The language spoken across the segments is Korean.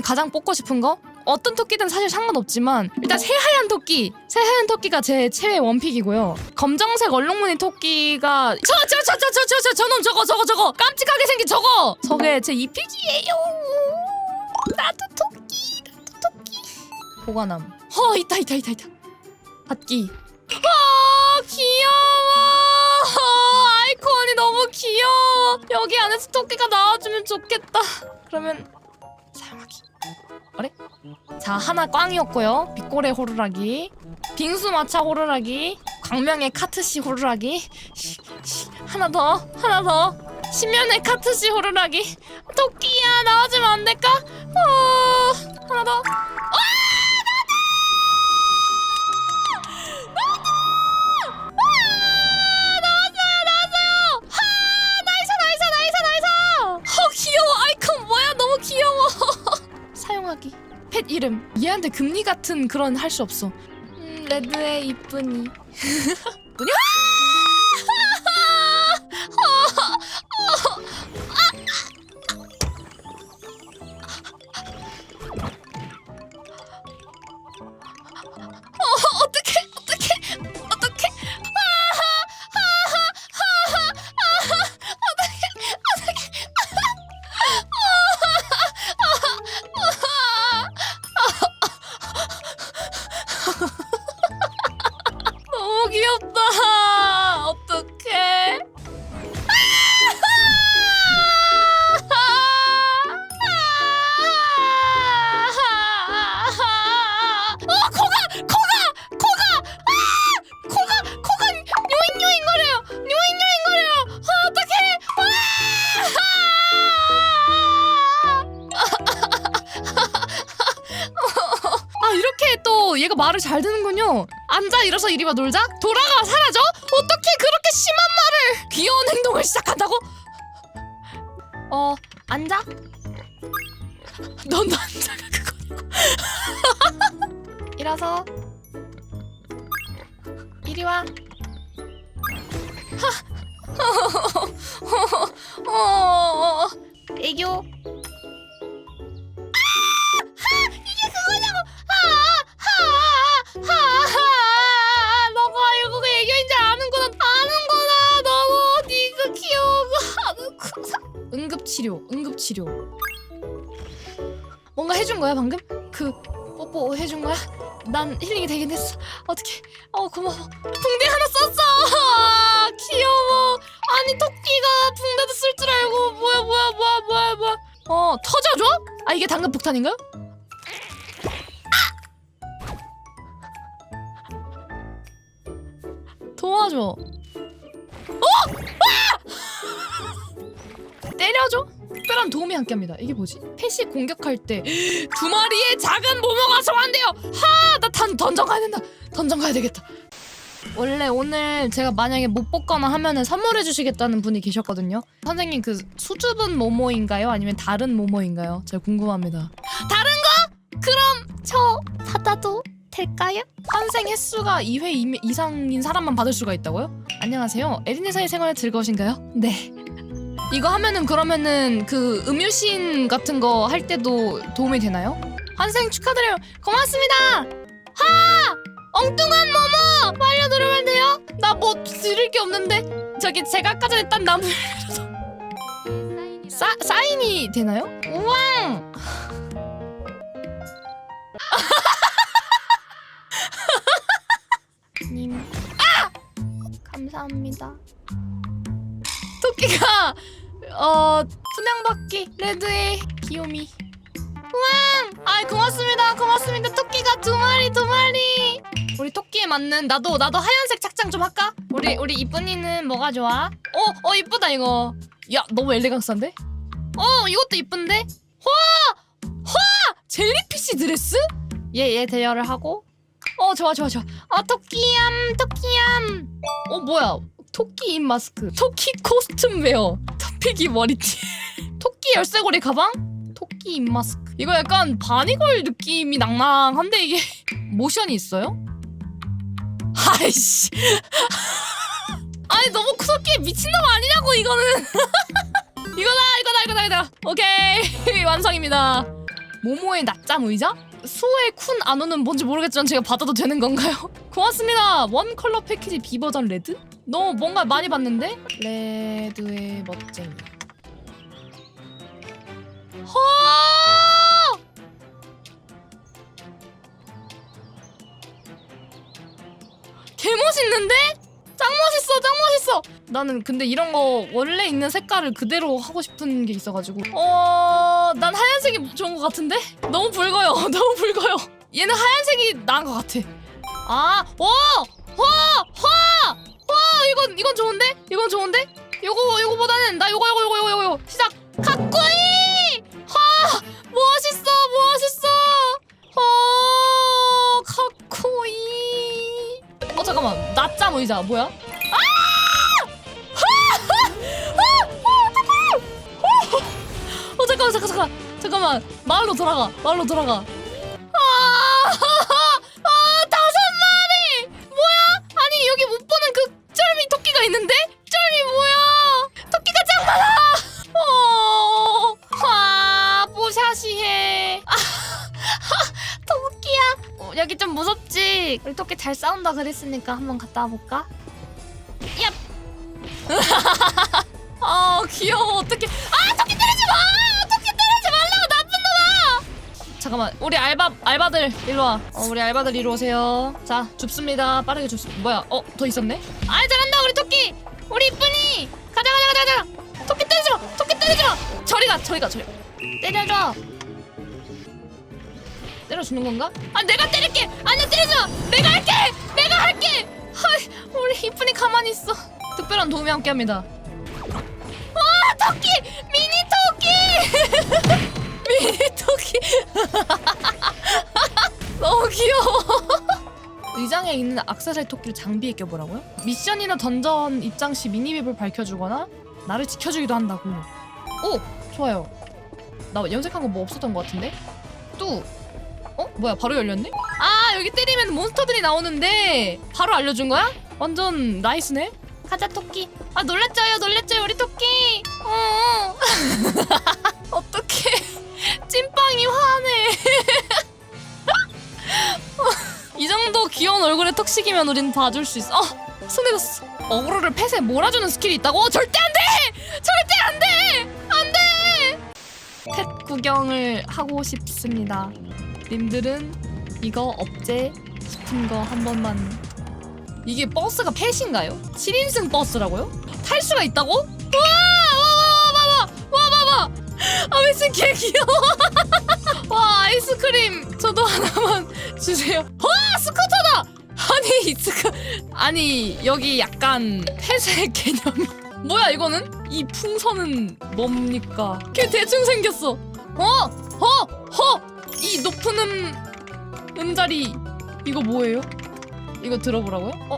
중에 가장 뽑고 싶은 거? 어떤 토끼든 사실 상관없지만 일단 새하얀 토끼 새하얀 토끼가 제 최애 원픽이고요. 검정색 얼룩무늬 토끼가 저 저 저 저 저 저 저놈 저거 저거 저거! 깜찍하게 생긴 저거! 저게 제 2픽이에요! 나도 토끼 나도 토끼! 보관함. 허 있다 있다 있다 있다. 받기. 아 귀여워! 아이콘이 너무 귀여워! 여기 안에서 토끼가 나와주면 좋겠다. 그러면 사용하기. 그래? 자 하나 꽝이었고요. 빛고래 호루라기. 빙수 마차 호루라기. 광명의 카트시 호루라기. 시, 시, 하나 더 하나 더. 신면의 카트시 호루라기. 토끼야 나와주면 안 될까? 어, 하나 더. 나 이름. 얘한테 금리 같은 그런 할 수 없어. 음 레드의 이쁜이 뭐냐 너무 귀엽다. 앉아 일어서 이리 와 놀자. 돌아가 사라져. 어떻게 그렇게 심한 말을 귀여운 행동을 시작한다고? 어 앉아. 넌 앉아가 그거고. 일어서. 이리 와. 하. 어. 애교. 치료 뭔가 해준 거야 방금? 그 뽀뽀 해준 거야? 난 힐링이 되긴 했어 어떻게 어 고마워 붕대 하나 썼어 아, 귀여워 아니 토끼가 붕대도 쓸 줄 알고 뭐야 뭐야 뭐야 뭐야 뭐야 어 터져줘? 아 이게 당근 폭탄인가요? 도와줘. 어? 아! 때려줘? 특별한 도움이 함께합니다. 이게 뭐지? 펫이 공격할 때 두 마리의 작은 모모가 소환돼요. 하, 나 단, 던전 가야 된다. 던전 가야 되겠다. 원래 오늘 제가 만약에 못 뽑거나 하면은 선물해 주시겠다는 분이 계셨거든요. 선생님 그 수줍은 모모인가요? 아니면 다른 모모인가요? 제가 궁금합니다. 다른 거? 그럼 저 받아도 될까요? 환생 횟수가 2회 이- 이상인 사람만 받을 수가 있다고요? 안녕하세요. 에린네사의 생활 즐거우신가요? 네. 이거 하면은 그러면은 그 음유신 같은 거 할 때도 도움이 되나요? 환생 축하드려요. 고맙습니다. 하! 엉뚱한 모모 빨려 들으면 돼요? 나 뭐 드릴 게 없는데 저기 제가 아까 전에 딴 나무 사, 사인이 되나요? 우왕! 님. 아! 감사합니다. 토끼가 어 분양받기 레드의 귀요미. 우왕! 아 고맙습니다. 고맙습니다. 토끼가 두 마리 두 마리. 우리 토끼에 맞는 나도 나도 하얀색 착장 좀 할까? 우리 우리 이쁜이는 뭐가 좋아? 어, 어 이쁘다 이거. 야, 너무 엘레강스한데? 어, 이것도 이쁜데? 와! 와! 젤리피쉬 드레스? 얘 얘 대여를 하고 어 좋아 좋아 좋아 아 토끼얌 토끼얌 어 뭐야 토끼 입 마스크 토끼 코스튬 웨어 토끼 머리띠 토끼 열쇠고리 가방 토끼 입 마스크 이거 약간 바니걸 느낌이 낭낭한데 이게 모션이 있어요? 아이씨. 아니 너무 쿠석기 미친놈 아니냐고 이거는. 이거다 이거다 이거다 이거다. 오케이 완성입니다. 모모의 낮잠 의자? 수호의 쿤 안오는 뭔지 모르겠지만 제가 받아도 되는 건가요? 고맙습니다. 원 컬러 패키지 B 버전 레드? 너 뭔가 많이 봤는데? 레드의 멋쟁이. 허! 개 멋있는데? 짱 멋있어, 짱 멋있어. 나는 근데 이런 거 원래 있는 색깔을 그대로 하고 싶은 게 있어가지고. 어, 난 하얀색이 좋은 것 같은데? 너무 붉어요, 너무 붉어요. 얘는 하얀색이 나은 것 같아. 아, 와, 와, 와, 와, 이건 이건 좋은데? 이건 좋은데? 요거 요거보다는 나 요거 요거 요거 요거 요거 시작. 가꾸이! 하, 멋있어, 멋있어. 어, 가꾸이. 어 잠깐만, 낮잠 의자 뭐야? 어 잠깐만 잠깐 잠깐 잠깐만 마을로 돌아가 마을로 돌아가 좀 무섭지 우리 토끼 잘 싸운다 그랬으니까 한번 갔다 와볼까? 얍! 아 귀여워. 어떡해. 아 토끼 때리지 마! 토끼 때리지 말라고 나쁜 놈아! 잠깐만 우리 알바 알바들 일로 와. 어, 우리 알바들 이리 오세요. 자 줍습니다. 빠르게 줍습니다 뭐야? 어더 있었네? 아이 잘한다 우리 토끼! 우리 이쁜이! 가자 가자 가자 가자! 토끼 때리지 마! 토끼 때리지 마! 저리 가 저리 가 저리 가. 때려줘 때려주는 건가? 아 내가 때릴게! 아니야 때리지 마! 내가 할게! 내가 할게! 하이 우리 이쁜이 가만히 있어. 특별한 도움이 함께합니다. 아 토끼! 미니 토끼! 미니 토끼! 너무 귀여워. 의장에 있는 악세사리 토끼를 장비에 껴보라고요? 미션이나 던전 입장 시 미니맵을 밝혀주거나 나를 지켜주기도 한다고. 오 좋아요. 나 염색한 거 뭐 없었던 것 같은데? 뚜 어? 뭐야 바로 열렸네? 아 여기 때리면 몬스터들이 나오는데 바로 알려준 거야? 완전 나이스네. 가자 토끼. 아 놀랬죠요 놀랬죠요 우리 토끼. 어 어떡해. 찐빵이 화내 이 정도 귀여운 얼굴에 턱식이면 우린 봐줄 수 있어. 어 손해봤어. 어그로를 펫에 몰아주는 스킬이 있다고? 어, 절대 안 돼! 절대 안 돼! 안 돼! 펫 구경을 하고 싶습니다 님들은 이거 업제 싶은 거 한 번만 이게 버스가 펫인가요? 7인승 버스라고요? 탈 수가 있다고? 와! 와와와와와와와와! 아 미친 개 귀여워! 와 아이스크림 저도 하나만 주세요. 와 스쿠터다! 아니 이 스쿠 아니 여기 약간 펫의 개념이 뭐야 이거는? 이 풍선은 뭡니까? 걔 대충 생겼어. 어? 어? 허! 이 높은 음 음자리 이거 뭐예요? 이거 들어보라고요? 어?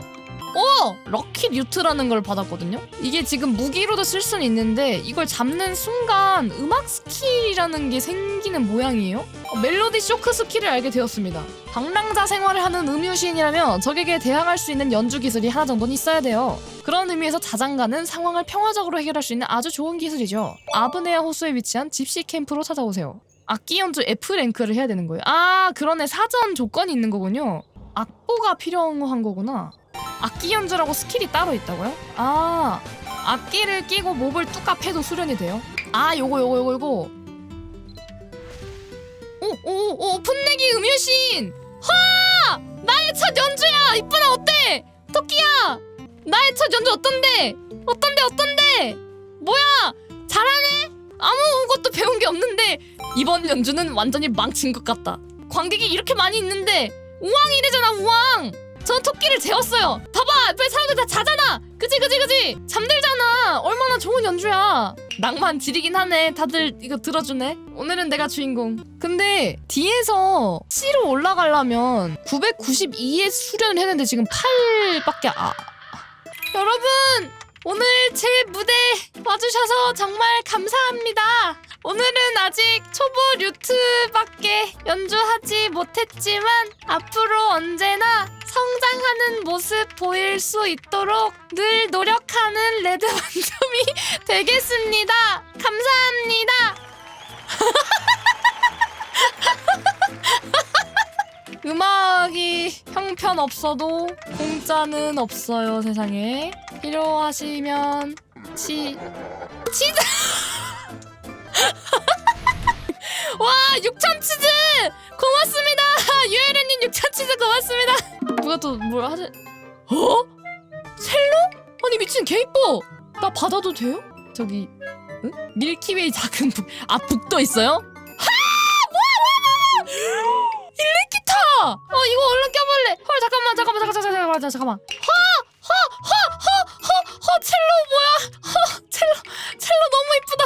오! 럭키 류트라는 걸 받았거든요? 이게 지금 무기로도 쓸 수는 있는데 이걸 잡는 순간 음악 스킬이라는 게 생기는 모양이에요? 어, 멜로디 쇼크 스킬을 알게 되었습니다. 방랑자 생활을 하는 음유시인이라면 적에게 대항할 수 있는 연주 기술이 하나 정도는 있어야 돼요. 그런 의미에서 자장가는 상황을 평화적으로 해결할 수 있는 아주 좋은 기술이죠. 아브네아 호수에 위치한 집시 캠프로 찾아오세요. 악기 연주 F 랭크를 해야 되는 거예요. 아, 그러네. 사전 조건이 있는 거군요. 악보가 필요한 거구나. 악기 연주라고 스킬이 따로 있다고요? 아, 악기를 끼고 몹을 뚜까 패도 수련이 돼요. 아, 요거 요거 요거 요거. 오, 오, 오, 풋내기 음유신. 하! 나의 첫 연주야. 이쁘나 어때? 토끼야. 나의 첫 연주 어떤데? 어떤데 어떤데? 뭐야? 잘하네? 아무것도 배운 게 없는데 이번 연주는 완전히 망친 것 같다. 관객이 이렇게 많이 있는데 우왕 이래잖아 우왕. 저 토끼를 재웠어요. 봐봐 옆에 사람들 다 자잖아. 그지 그지 그지. 잠들잖아. 얼마나 좋은 연주야. 낭만 지리긴 하네. 다들 이거 들어주네. 오늘은 내가 주인공. 근데 뒤에서 C로 올라가려면 992에 수련을 했는데 지금 8밖에 아. 여러분 오늘 제 무대 와주셔서 정말 감사합니다. 오늘은 아직 초보 류트밖에 연주하지 못했지만 앞으로 언제나 성장하는 모습 보일 수 있도록 늘 노력하는 레드 반점이 되겠습니다. 감사합니다. 음악이 형편 없어도 공짜는 없어요 세상에. 필요하시면 치 치즈! 와 6천 치즈! 고맙습니다! 유혜련님 6천 치즈 고맙습니다! 누가 또 뭘 하지? 어? 셀로? 아니 미친 개 이뻐 나 받아도 돼요? 저기 응? 밀키웨이 작은 북 아 북도 있어요 이거 얼른 껴볼래. 헐 잠깐만 잠깐만 잠깐 잠깐 잠깐만 잠깐만. 허허허허허허 첼로 뭐야? 허 첼로 첼로 너무 이쁘다.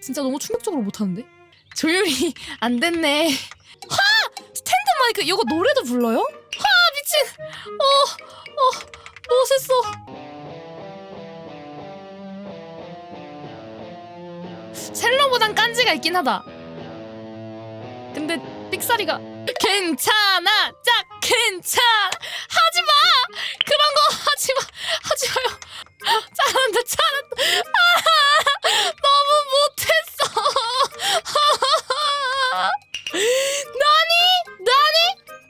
진짜 너무 충격적으로 못하는데? 조율이 안 됐네. 하 스탠드 마이크 이거 노래도 불러요? 하 미친. 어 어 멋있어. 셀러보단 깐지가 있긴 하다. 근데 삑사리가 괜찮아, 짝 괜찮아. 하지 마. 그런 거 하지 마. 하지 마요. 잘한다, 잘한다. 아, 너무 못했어. 나니, 나니,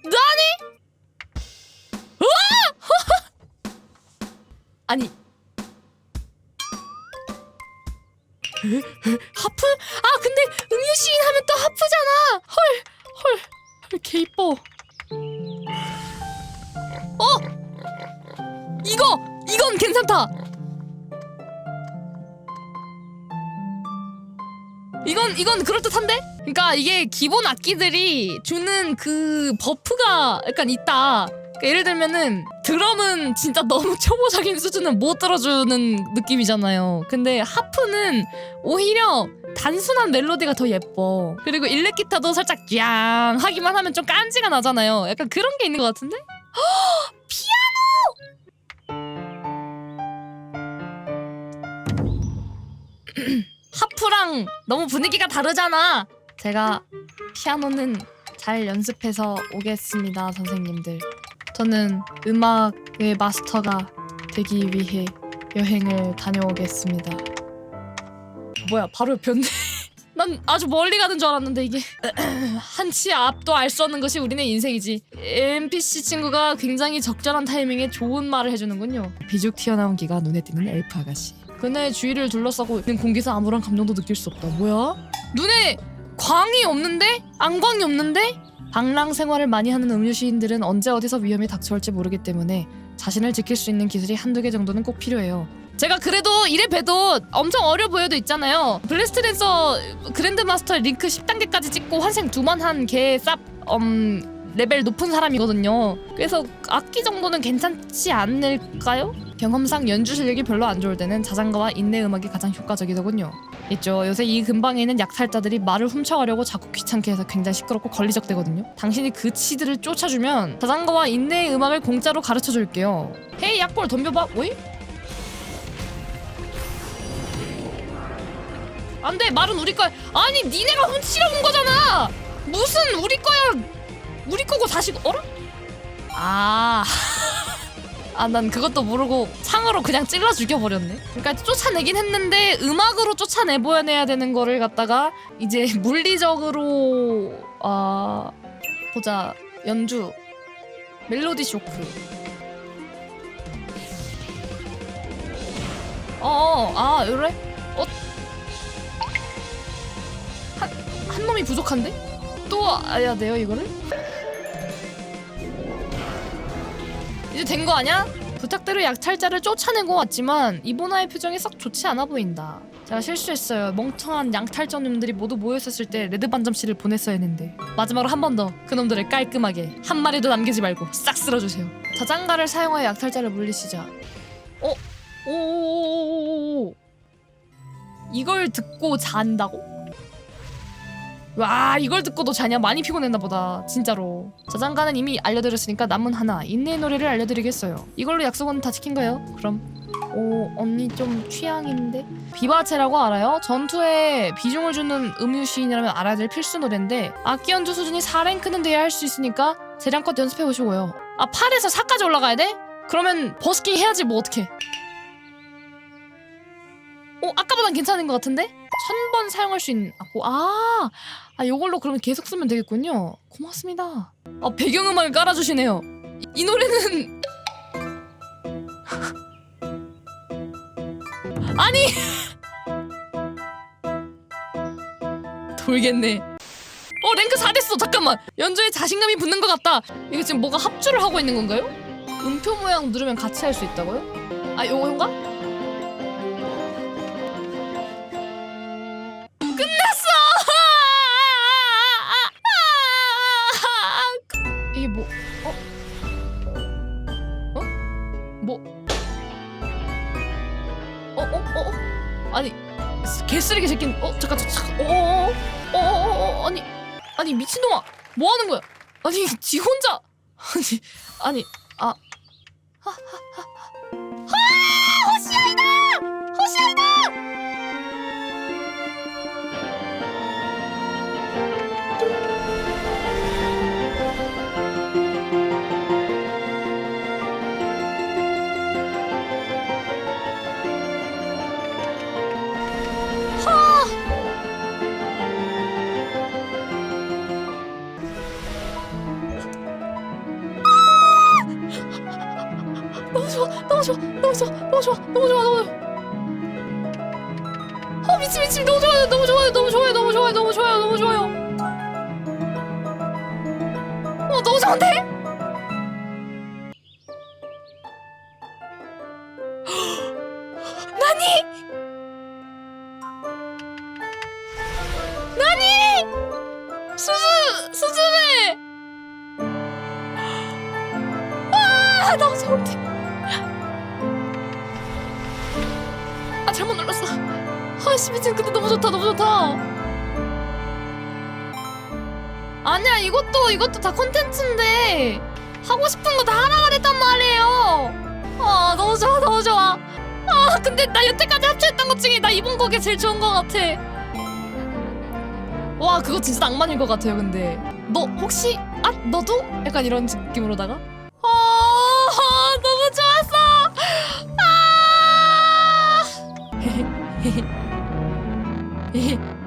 나니. 아니. 하프? 아 근데 음유 시인 하면 또 하프잖아. 헐, 헐, 헐, 개 이뻐. 어, 이거, 이건 괜찮다. 이건 이건 그럴 듯한데? 그러니까 이게 기본 악기들이 주는 그 버프가 약간 있다. 그러니까 예를 들면은 드럼은 진짜 너무 초보적인 수준은 못 들어주는 느낌이잖아요. 근데 하프는 오히려 단순한 멜로디가 더 예뻐. 그리고 일렉 기타도 살짝 양 하기만 하면 좀 깐지가 나잖아요. 약간 그런 게 있는 것 같은데? 헉! 피아노! 하프랑 너무 분위기가 다르잖아. 제가 피아노는 잘 연습해서 오겠습니다, 선생님들. 저는 음악의 마스터가 되기 위해 여행을 다녀오겠습니다. 뭐야, 바로 변태. 난 아주 멀리 가는 줄 알았는데 이게 한치 앞도 알 수 없는 것이 우리네 인생이지. NPC 친구가 굉장히 적절한 타이밍에 좋은 말을 해주는군요. 비죽 튀어나온 기가 눈에 띄는 엘프 아가씨. 그네 주위를 둘러싸고 있는 공기에서 아무런 감정도 느낄 수 없다. 뭐야? 눈에 광이 없는데? 안광이 없는데? 방랑 생활을 많이 하는 음유 시인들은 언제 어디서 위험이 닥쳐올지 모르기 때문에 자신을 지킬 수 있는 기술이 한두 개 정도는 꼭 필요해요. 제가 그래도 이래 봬도 엄청 어려 보여도 있잖아요. 블레스트 댄서 그랜드 마스터 링크 10단계까지 찍고 환생 두만 한개 쌉 음, 레벨 높은 사람이거든요. 그래서 악기 정도는 괜찮지 않을까요? 경험상 연주 실력이 별로 안 좋을 때는 자장가와 인내 음악이 가장 효과적이더군요. 있죠. 요새 이 근방에 있는 약탈자들이 말을 훔쳐가려고 자꾸 귀찮게 해서 굉장히 시끄럽고 걸리적대거든요. 당신이 그 치들을 쫓아주면 자장가와 인내의 음악을 공짜로 가르쳐 줄게요. 헤이 약볼 덤벼봐. 오이? 안돼 말은 우리 거야. 아니 니네가 훔치려 온 거잖아. 무슨 우리 거야? 우리 거고 다시 어라? 아. 아, 난 그것도 모르고 창으로 그냥 찔러 죽여버렸네. 그러니까 쫓아내긴 했는데 음악으로 쫓아내보내야 되는 거를 갖다가 이제 물리적으로 아 보자 연주 멜로디 쇼크. 어, 아 그래? 어? 한, 한 놈이 부족한데? 또 해야 돼요 이거를? 이제 된 거 아니야? 부탁대로 약탈자를 쫓아내고 왔지만 이보나의 표정이 썩 좋지 않아 보인다. 제가 실수했어요. 멍청한 양탈자님들이 모두 모였었을 때 레드 반점 씨를 보냈어야 했는데 마지막으로 한 번 더 그놈들을 깔끔하게 한 마리도 남기지 말고 싹 쓸어주세요. 자장가를 사용하여 약탈자를 물리시자. 어? 오오오오오오 이걸 듣고 잔다고? 와 이걸 듣고도 자냐? 많이 피곤했나 보다 진짜로. 자장가는 이미 알려드렸으니까 남은 하나 인내의 노래를 알려드리겠어요. 이걸로 약속은 다 지킨가요? 그럼. 오 언니 좀 취향인데? 비바체라고 알아요? 전투에 비중을 주는 음유 시인이라면 알아야 될 필수 노래인데 악기 연주 수준이 4랭크는 돼야 할 수 있으니까 재량껏 연습해 보시고요. 아 8에서 4까지 올라가야 돼? 그러면 버스킹 해야지 뭐 어떡해 어 아까보단 괜찮은 것 같은데? 1000번 사용할 수 있는 악보 아, 아 요걸로 그러면 계속 쓰면 되겠군요 고맙습니다 아 배경음악을 깔아주시네요 이, 이 노래는 아니 돌겠네 어 랭크 4 됐어 잠깐만 연주에 자신감이 붙는 것 같다 이게 지금 뭐가 합주를 하고 있는 건가요? 음표 모양 누르면 같이 할 수 있다고요? 아 요건가? 쓰레기 새끼는, 어, 잠깐, 잠깐, 어, 어, 어, 어, 어, 어, 아니, 아니, 미친놈아, 뭐 하는 거야? 아니, 지 혼자, 아니, 아니, 아, 하, 하, 하, 하, 호시아이다! 호시아이다! 너무 좋아, 너무 좋아, 너무 좋아, 너무 좋아, 너무 좋아. 어 미친 미친 너무 좋아요, 너무 좋아요, 너무 좋아요, 너무 좋아요, 너무 좋아요, 너무 좋아요. 어 너무 좋은데? 이것도 이것도 다 콘텐츠인데 하고 싶은 거 다 하라고 했단 말이에요. 아 너무 좋아 너무 좋아. 아 근데 나 여태까지 합체했던 것 중에 나 이번 곡이 제일 좋은 것 같아. 와 그거 진짜 낭만일 것 같아요 근데 너 혹시 아 너도 약간 이런 느낌으로다가 아 너무 좋았어 아어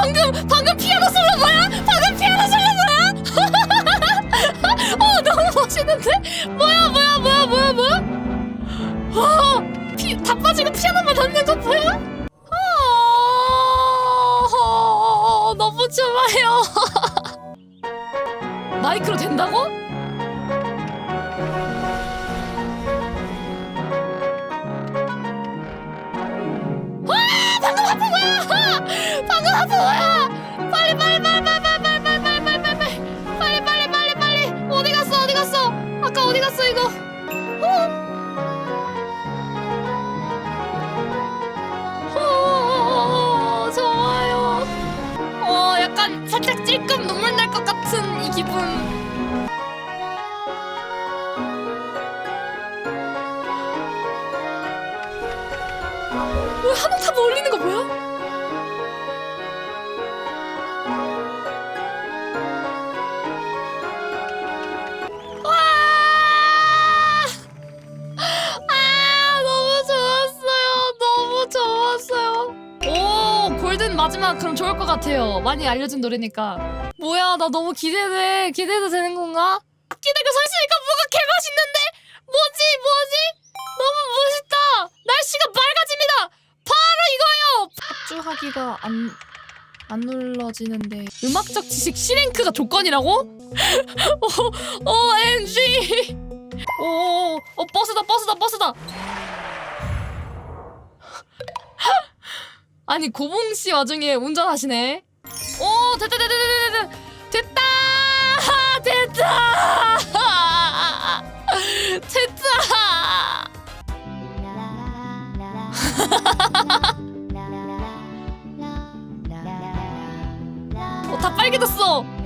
방금 방금 피아노 솔로 뭐야 방금 피아노 솔로 뭐야 어 너무 멋있는데 뭐야 뭐야 뭐야 뭐야 뭐야 와피다 빠지고 피아노만 넣는 거 보여? 아, 너무 좋아요. 마이크로 된다고? 같은 이 기분. 왜 한옥탑 올리는 거 뭐야? 와! 아, 마지막 그럼 좋을 것 같아요. 많이 알려준 노래니까. 뭐야, 나 너무 기대돼. 기대도 되는 건가? 기대가 설치니까 뭐가 개맛있는데? 뭐지, 뭐지? 너무 멋있다. 날씨가 맑아집니다. 바로 이거예요. 합주하기가 안, 안 눌러지는데. 음악적 지식 C랭크가 조건이라고? 오, OMG. 오, 어, 버스다, 버스다, 버스다. 아니 고봉 씨 와중에 운전하시네. 오 됐다 됐다 됐다 됐다 됐다 됐다 됐다. 어, 다 빨개졌어.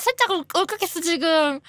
살짝 살짝 울- 울컥했어 지금.